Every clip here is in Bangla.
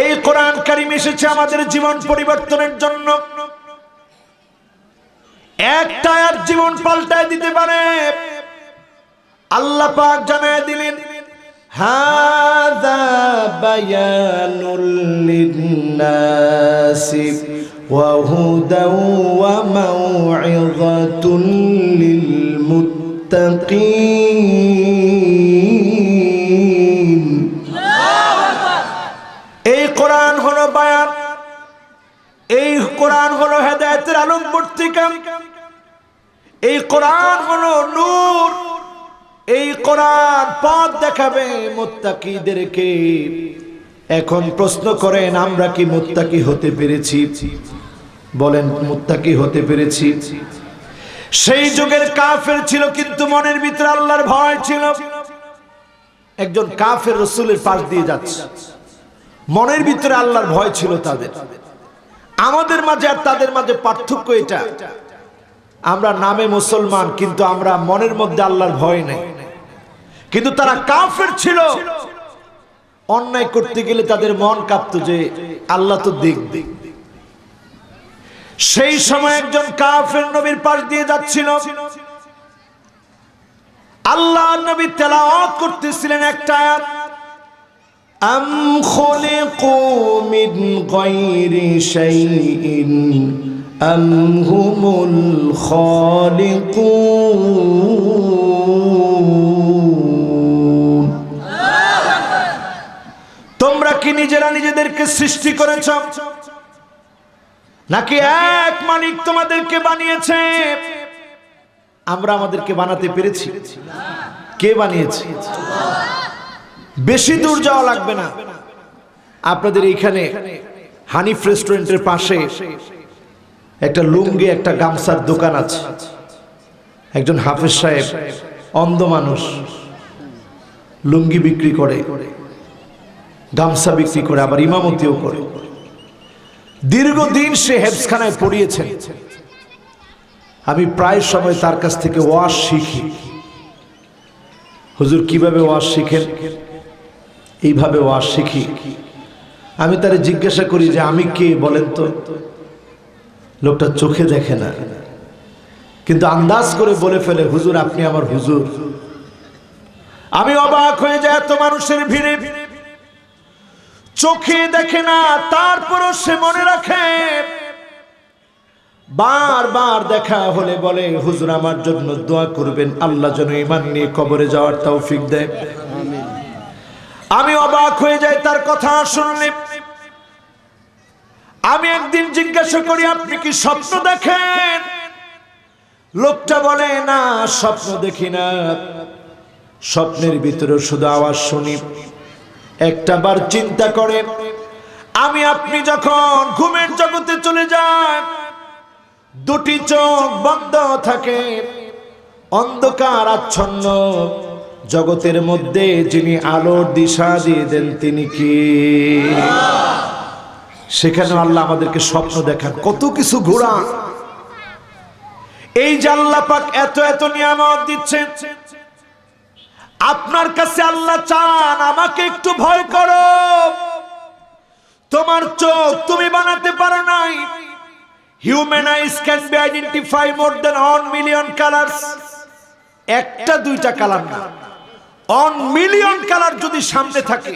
এই কোরআন কারিম এসেছে আমাদের জীবন পরিবর্তনের জন্য। একটা জীবন পাল্টায় দিতে পারে। আল্লাহ পাক জানায় দিলেন হাদা বায়ানুল লিন্নাসি ওয়া হুদাও ওয়া মাউইযাতুল লিল মুত্তাকিন আলম এই কোরআন হলো নূর। এই কোরআন পথ দেখাবে মুত্তাকিদেরকে। এখন প্রশ্ন করেন, আমরা কি মুত্তাকি হতে পেরেছি? বলেন, মুত্তাকি হতে পেরেছি। সেই যুগের কাফের ছিল, কিন্তু মনের ভিতরে আল্লাহর ভয় ছিল। একজন কাফের রসুলের পাশ দিয়ে যাচ্ছে। মনের ভিতরে আল্লাহর ভয় ছিল তাদের। আমাদের মাঝে আর তাদের মাঝে পার্থক্য এটা। আমরা নামে মুসলমান, কিন্তু আমরা মনের মধ্যে আল্লাহর ভয় নেই। কিন্তু তারা কাফের ছিল। অন্যায় করতে গেলে তাদের মন কাঁপত যে আল্লাহ তো দেখবে সেই সময় একজন কাফের নবীর পাশ দিয়ে যাচ্ছিল। আল্লাহ নবী তেলাওয়াত করতেছিলেন একটা আয়াত। أم خلقوا من غير شيء أم هم الخالقون তোমরা কি নিজেরা নিজেদেরকে সৃষ্টি করেছ নাকি এক মালিক তোমাদেরকে বানিয়েছে আমরা আমাদেরকে বানাতে পেরেছি কে বানিয়েছে বেশি দূর যাওয়া লাগবে না। আপনাদের এইখানে হানিফ রেস্টুরেন্টের পাশে একটা লুঙ্গি, একটা গামছার দোকান আছে। একজন হাফেজ সাহেব অন্ধ মানুষ লুঙ্গি বিক্রি করে, গামছা বিক্রি করে, আবার ইমামতিও করে। দীর্ঘদিন সে হেফসখানায় পড়িয়েছেন। আমি প্রায় সময় তার কাছ থেকে ওয়াশ শিখি। হুজুর কীভাবে ওয়াশ শিখেন? এইভাবে ওয়াজ শিখি। আমি তারে জিজ্ঞাসা করি যে, আমি কে? বলেন তো। লোকটা চোখে দেখে না। কিন্তু আন্দাজ করে বলে ফেলে, হুজুর, আপনি আমার হুজুর। আমি অবাক হয়ে যায় এত মানুষের ভিড়ে। চোখে দেখে না, তারপরও সে মনে রাখে। বারবার দেখা হলে বলে, হুজুর, আমার জন্য দোয়া করবেন। আল্লাহ যেন ইমান নিয়ে কবরে যাওয়ার তৌফিক দেয়। আমি অবাক হয়ে যাই তার কথা শুনলে। আমি একদিন জিজ্ঞাসা করি, আপনি কি স্বপ্ন দেখেন? লোকটা বলে, না, স্বপ্ন দেখি না। স্বপ্নের ভিতরে শুধু আওয়াজ শুনি। একটা বার চিন্তা করে, আমি আপনি যখন ঘুমের জগতে চলে যান, দুটি চোখ বন্ধ থাকে, অন্ধকার আচ্ছন্ন। জগতের মধ্যে যিনি আলোর দিশা দিয়ে দেন, তিনি কি? সেখানে আল্লাহ আমাদেরকে স্বপ্ন দেখান, কত কিছু ঘোরা এই যে পাক এত এত নিয়ামত দিচ্ছেন। আপনার কাছে আল্লাহ চান, আমাকে একটু ভয় করো। তোমার চোখ তুমি বানাতে পারো নাই। Human eyes can be identify more than on million colours একটা, দুইটা কালার না। অন মিলিয়ন কালার যদি সামনে থাকে,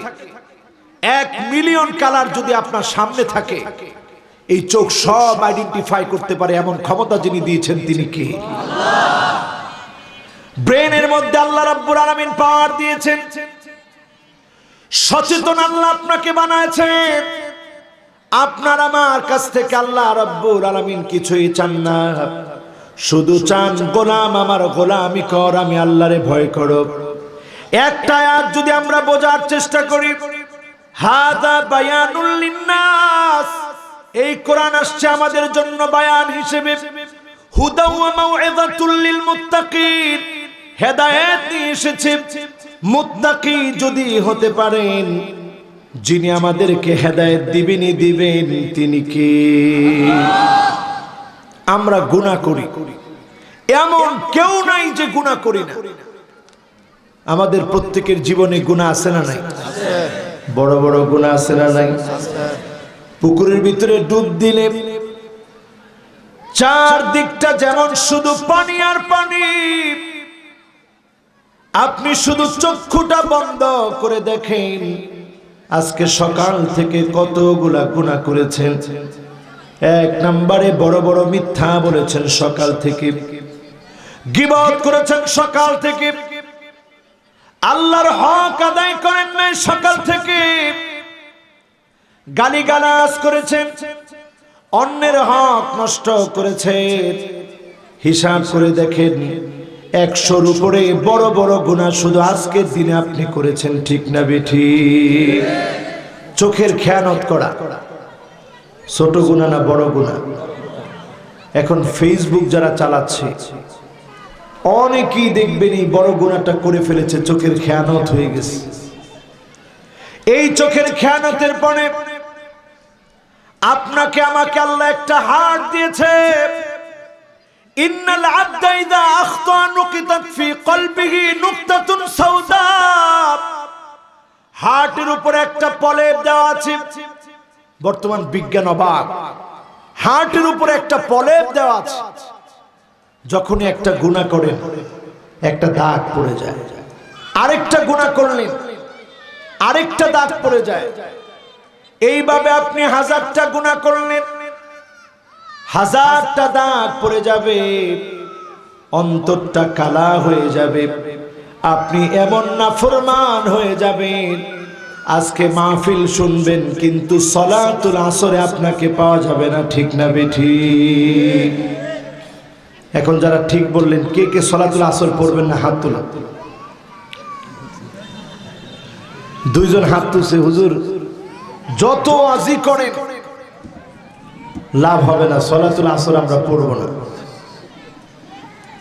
এক মিলিয়ন কালার যদি আপনার সামনে থাকে, এই চোখ সব আইডেন্টিফাই করতে পারে এমন ক্ষমতা যিনি দিয়েছেন তিনি কে? ব্রেনের মধ্যে আল্লাহ রাব্বুল আলামিন পাওয়ার দিয়েছেন। সচেতন আল্লাহ আপনাকে বানায়ছেন। আপনার আমার কাছ থেকে আল্লাহ রাব্বুল আলামিন কিছুই চান না। শুধু চান, গোলাম আমার গোলামি কর, আমি আল্লাহরে ভয় করো একটা আয়াত যদি আমরা বোঝার চেষ্টা করি, হাদা বায়ানুল এই কোরআন আসছে আমাদের জন্য বায়ান হিসেবে। হুদা ওয়া মাউইযাতুল লিল মুত্তাকিন হেদায়েত এসেছে। মুত্তাকি যদি হতে পারেন, যিনি আমাদেরকে হেদায়েত দিবেনই দিবেন, তিনি কে? আমরা গুনাহ করি। এমন কেউ নাই যে গুনাহ করি না। আমাদের প্রত্যেকের জীবনে গুনাহ আছে না নাই? বড় বড় গুণা আছে না নাই? পুকুরের ভিতরে ডুব দিলে চার দিকটা যেমন শুধু পানি আর পানি, আপনি শুধু চক্ষুটা বন্ধ করে দেখেন, আজকে সকাল থেকে কতগুলা গুণা করেছেন। এক নাম্বারে বড় বড় মিথ্যা বলেছেন সকাল থেকে। গিবত করেছেন সকাল থেকে। আল্লাহর হক আদায় করেন নাই সকাল থেকে। গালিগালাজ করেছেন, অন্যের হক নষ্ট করেছেন হিসাব করে দেখেন, একশোর উপরে বড় বড় গুণা শুধু আজকের দিনে আপনি করেছেন, ঠিক না বেঠি? চোখের খেয়ানত করা। ছোট গুণা না বড় গুণা এখন ফেসবুক যারা চালাচ্ছে অনেকেই দেখবেন এই বড় গুণাটা করে ফেলেছে, চোখের খেয়ানত হয়ে গেছে। এই চোখের খেয়ানতের পরে আপনাকে, আমাকে আল্লাহ একটা হাট দিয়েছে। নুকিতাত ফি হার্টের উপরে একটা পলেপ দেওয়া বর্তমান বিজ্ঞান হার্টের উপরে একটা পলেপ দেওয়া আছে। যখনই একটা গুণা করেন, একটা দাগ পড়ে যায়। আরেকটা গুণা করলেন, আরেকটা দাগ পড়ে যায়। এইভাবে আপনি হাজারটা গুণা করলেন, হাজারটা দাগ পড়ে যাবে, অন্তরটা কালা হয়ে যাবে, আপনি এমন না ফরমান হয়ে যাবেন, আজকে মাহফিল শুনবেন, কিন্তু সলাতুল আসরে আপনাকে পাওয়া যাবে না, ঠিক না বেঠি এখন যারা ঠিক বললেন, কে কে সলাতুল আসর পড়বেন না হাত তোলা? দুইজন হাত তুলছে, হুজুর, যত আজি করেন, লাভ হবে না, সলাতুল আসর আমরা পড়ব না।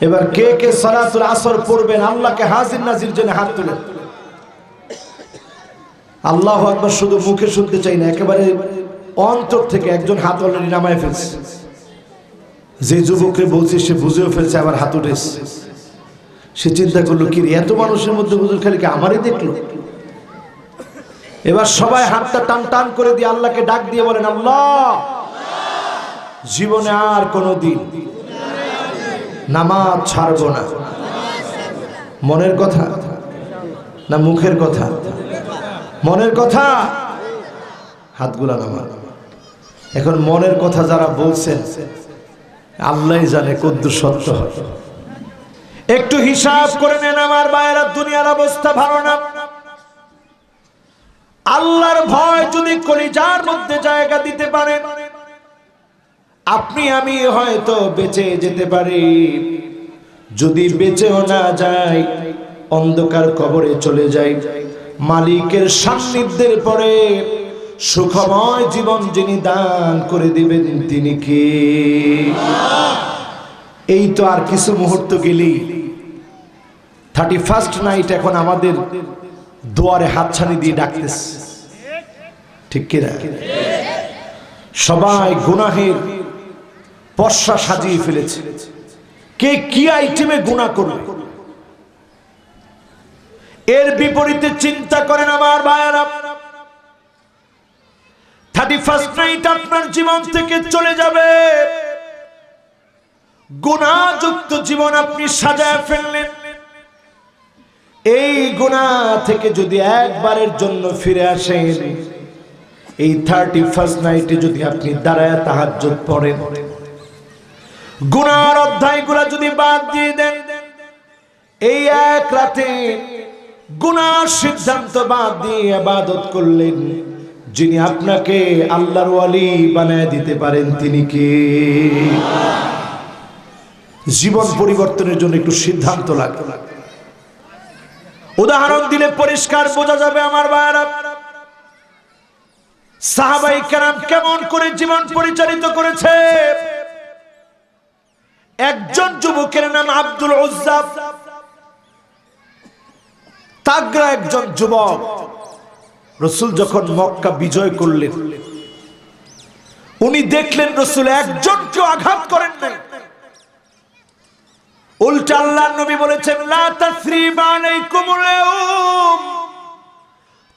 এবার কে কে সলাতুল আসর পড়বেন, আল্লাহকে হাজির নাজির জন্য হাত তুলেন। আল্লাহ একবার শুধু মুখে শুনতে চাই না, একেবারে অন্তর থেকে একজন হাত অলরেডি নামায় ফেলছে। যে যুবককে বলছি, সে বুঝেও ফেলছে, আবার হাত উঠেছে। সে চিন্তা করল, কি এত মানুষের মধ্যে হুজুর খালিকে আমারই দেখল? এবার সবাই হাতটা টান টান করে দিয়ে আল্লাহকে ডাক দিয়ে বলেন, আল্লাহ, জীবনে আর কোনো দিন নামাজ ছাড়বো না। মনের কথা না মুখের কথা? মনের কথা? হাতগুলা নামা এখন মনের কথা যারা বলছেন আল্লাহ জানে কদ্দুর সত্য একটু হিসাব করে নেন আমার বাইরা দুনিয়ার অবস্থা ভালো না। আল্লাহর ভয় যদি কলিজার মধ্যে জায়গা দিতে পারেন, আপনি আমি হয়তো বেঁচে যেতে পারি। যদি বেঁচেও না যাই, অন্ধকার কবরে চলে যাই। মালিকের সান্নিধ্যের পরে সুখময় জীবন যিনি দান করে দিবেন, তিনি কে? এই তো আর কিছু মুহূর্ত গেলেই। থার্টি ফার্স্ট নাইট এখন আমাদের দুয়ারে হাতছানি দিয়ে ডাকতেছে। ঠিক কিনা সবাই গুনাহের পর্ষা সাজিয়ে ফেলেছে। কে কি আইটেমে গুণা করবে? এর বিপরীতে চিন্তা করেন আমার ভাইয়ারা। থার্টি ফার্স্ট নাইট আপনার জীবন থেকে চলে যাবে। গুণাযুক্ত জীবন আপনি সাজায় ফেললেন। এই গুণা থেকে যদি একবারের জন্য ফিরে আসেন, এই থার্টি ফার্স্ট নাইটে যদি আপনি দাঁড়ায় তাহাজ্জুদ পড়েন। গুনার অধ্যায়গুলো যদি বাদ দিয়ে দেন, এই এক রাতে গুনার সিদ্ধান্ত বাদ দিয়ে আবাদত করলেন, যিনি আপনাকে আল্লাহর ওয়ালি বানায় দিতে পারেন, তিনি কে? জীবন পরিবর্তনের জন্য একটু সিদ্ধান্ত লাগে। উদাহরণ দিলে পরিষ্কার বোঝা যাবে আমার ভাইরা সাহাবাই কেরাম কেমন করে জীবন পরিচালিত করেছে? একজন যুবকের নাম আব্দুল তাগরা একজন যুবক। রসুল যখন মক্কা বিজয় করলেন, উনি দেখলেন রসুল একজনকেও আঘাত করেন নাই। উল্টা আল্লাহ নবী বলেছেন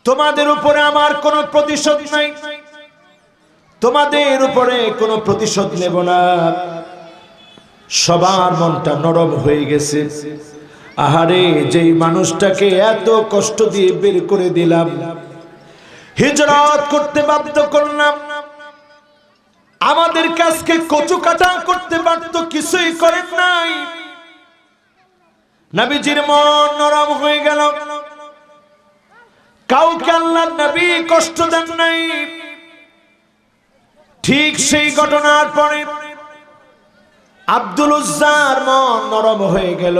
তোমাদের উপরে আমার কোনো প্রতিশোধ নাই। তোমাদের উপরে কোনো প্রতিশোধ নেব না। সবার মনটা নরম হয়ে গেছে। আহারে, যেই মানুষটাকে এত কষ্ট দিয়ে বের করে দিলাম, হিজরত করতে বাধ্য করলাম। আমাদের কাছকে কচু কাটা করতে পারতো কিছুই করেন নাই। নবীজির মন নরম হয়ে গেল। কাউকে আল্লাহ নবী কষ্ট দেন নাই। ঠিক সেই ঘটনার পরে আব্দুল উজ্জার মন নরম হয়ে গেল।